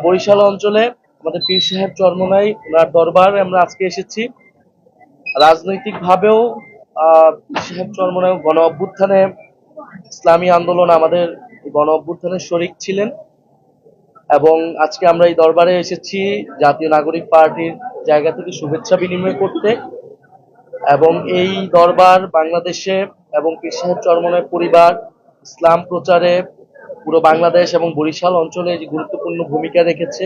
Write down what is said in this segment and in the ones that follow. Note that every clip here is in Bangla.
বরিশাল অঞ্চলে আমাদের পীর সাহেব চরমনাই, ওনার দরবারে আমরা আজকে এসেছি। রাজনৈতিক ভাবেও পীর সাহেব চরমনাই গণ অভ্যুত্থানে ইসলামী আন্দোলন আমাদের গণ অভ্যুত্থানে শরিক ছিলেন এবং আজকে আমরা এই দরবারে এসেছি জাতীয় নাগরিক পার্টির জায়গা থেকে শুভেচ্ছা বিনিময় করতে এবং এই দরবার বাংলাদেশে এবং পীর সাহেব চরমনের পরিবার ইসলাম প্রচারে পুরো বাংলাদেশ এবং বরিশাল অঞ্চলে যে গুরুত্বপূর্ণ ভূমিকা রেখেছে,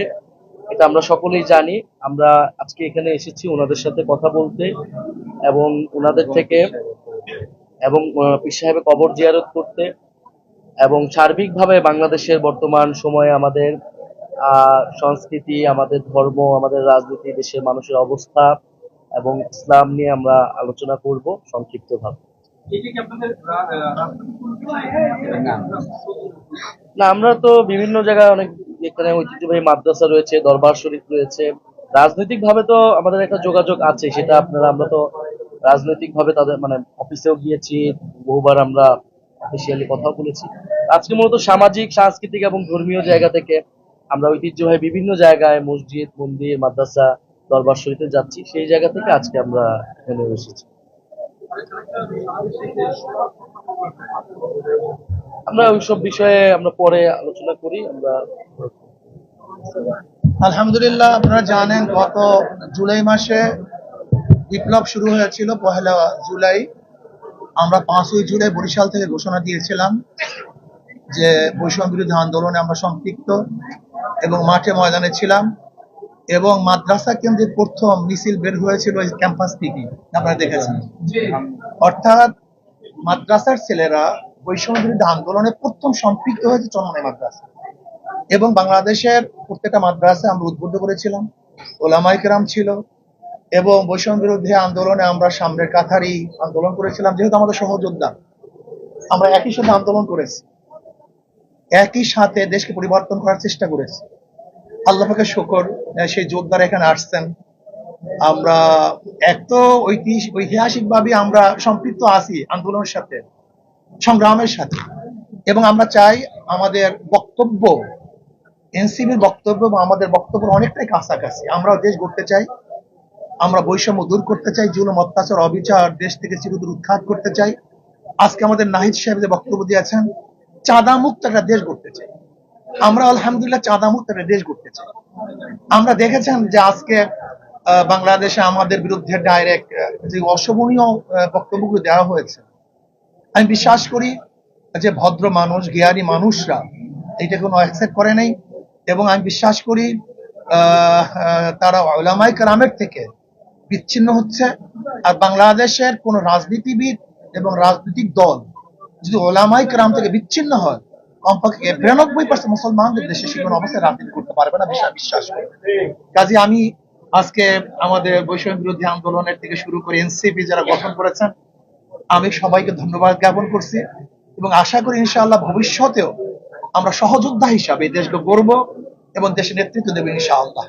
এটা আমরা সকলেই জানি। আমরা আজকে এখানে এসেছি ওনাদের সাথে কথা বলতে এবং ওনাদের থেকে এবং পীর সাহেবের কবর জিয়ারত করতে এবং সার্বিকভাবে বাংলাদেশের বর্তমান সময়ে আমাদের সংস্কৃতি, আমাদের ধর্ম, আমাদের রাজনীতি, দেশের মানুষের অবস্থা এবং ইসলাম নিয়ে আমরা আলোচনা করব সংক্ষিপ্তভাবে। না, আমরা তো বিভিন্ন জায়গায় অনেক এখানে ঐতিহ্যবাহী মাদ্রাসা রয়েছে, দরবার শরীফ রয়েছে। রাজনৈতিক ভাবে তো আমাদের একটা যোগাযোগ আছে, সেটা আপনারা, আমরা তো রাজনৈতিক ভাবে তাদের মানে অফিসেও গিয়েছি, বহুবার আমরা অফিসিয়ালি কথাও বলেছি। আজকে মূলত সামাজিক, সাংস্কৃতিক এবং ধর্মীয় জায়গা থেকে আমরা ঐতিহ্যবাহী বিভিন্ন জায়গায় মসজিদ, মন্দির, মাদ্রাসা, দরবার শরীফে যাচ্ছি। সেই জায়গা থেকে আজকে আমরা এসেছি। আমরা ওইসব বিষয়ে আমরা পরে আলোচনা করি আমরা আলহামদুলিল্লাহ আপনারা জানেন গত জুলাই মাসে বিপ্লব শুরু হয়েছিল পহেলা জুলাই। আমরা পাঁচই জুলাই বরিশাল থেকে ঘোষণা দিয়েছিলাম যে বৈষম্য বিরোধী আন্দোলনে আমরা সম্পৃক্ত এবং মাঠে ময়দানে ছিলাম এবং মাদ্রাসা কেন্দ্রের প্রথম মিছিল বের হয়েছিল ক্যাম্পাস থেকে আপনারা দেখেছেন। অর্থাৎ মাদ্রাসার ছেলেরা বৈষম্য বিরুদ্ধে আন্দোলনে প্রথম সম্পৃক্ত হয়েছে চন্মনাই মাদ্রাসা। এবং বাংলাদেশের প্রত্যেকটা মাদ্রাসা আমরা উদ্বুদ্ধ করেছিলাম ওলামাই কেরাম ছিল, এবং বৈষম্য বিরুদ্ধে আন্দোলনে আমরা সামনের কাথারি আন্দোলন করেছিলাম, যেহেতু আমাদের সহযোদ্ধা আমরা একই সাথে আন্দোলন করেছি, একই সাথে দেশকে পরিবর্তন করার চেষ্টা করেছি। আল্লাহ পাকের শকর সেই যোদ্ধারা এখানে আসছেন। আমরা এক তো ঐতিহাসিক ভাবে আমরা সম্পৃক্ত আছি আন্দোলনের সাথে, সংগ্রামের সাথে। এবং আমরা চাই আমাদের বক্তব্য এনসিবির বক্তব্য এবং আমাদের বক্তব্য অনেকটাই কাছাকাছি। আমরাও দেশ গড়তে চাই, আমরা বৈষম্য দূর করতে চাই জুলুম অত্যাচার, অবিচার, দেশ থেকে চিরদূর উৎখাত করতে চাই। আজকে আমাদের নাহিদ সাহেব যে বক্তব্য দিয়েছেন চাঁদা মুক্ত একটা দেশ গড়তে চাই। আমরা আলহামদুলিল্লাহ চাঁদা মুক্ত একটা দেশ গড়তে চাই। আমরা দেখেছেন যে আজকে বাংলাদেশে আমাদের বিরুদ্ধে ডাইরেক্ট যে অশোভনীয় বক্তব্যগুলো দেওয়া হয়েছে। আমি বিশ্বাস করি যে ভদ্র মানুষ, জ্ঞানী মানুষরা এটা কোনো অ্যাকসেপ্ট করে নাই এবং আমি বিশ্বাস করি তারা ওলামাই কারামের থেকে বিচ্ছিন্ন হচ্ছে। আর বাংলাদেশের কোন রাজনীতিবিদ এবং রাজনৈতিক দল যদি ওলামাই কারাম থেকে বিচ্ছিন্ন হয়, কমপক্ষে বিরানব্বই পার্সেন্ট মুসলমানদের দেশে সে কোনো অবস্থায় রাজনীতি করতে পারবে না বিশ্বাস করি। কাজে আমি আজকে আমাদের বৈষম্য বিরোধী আন্দোলনের থেকে শুরু করে এনসিপি যারা গঠন করেছেন, আমি সবাইকে ধন্যবাদ জ্ঞাপন করছি এবং আশা করি ইনশাআল্লাহ ভবিষ্যতেও আমরা সহযোদ্ধা হিসাবে দেশকে গড়ব এবং দেশের নেতৃত্ব দেবে ইনশাআল্লাহ।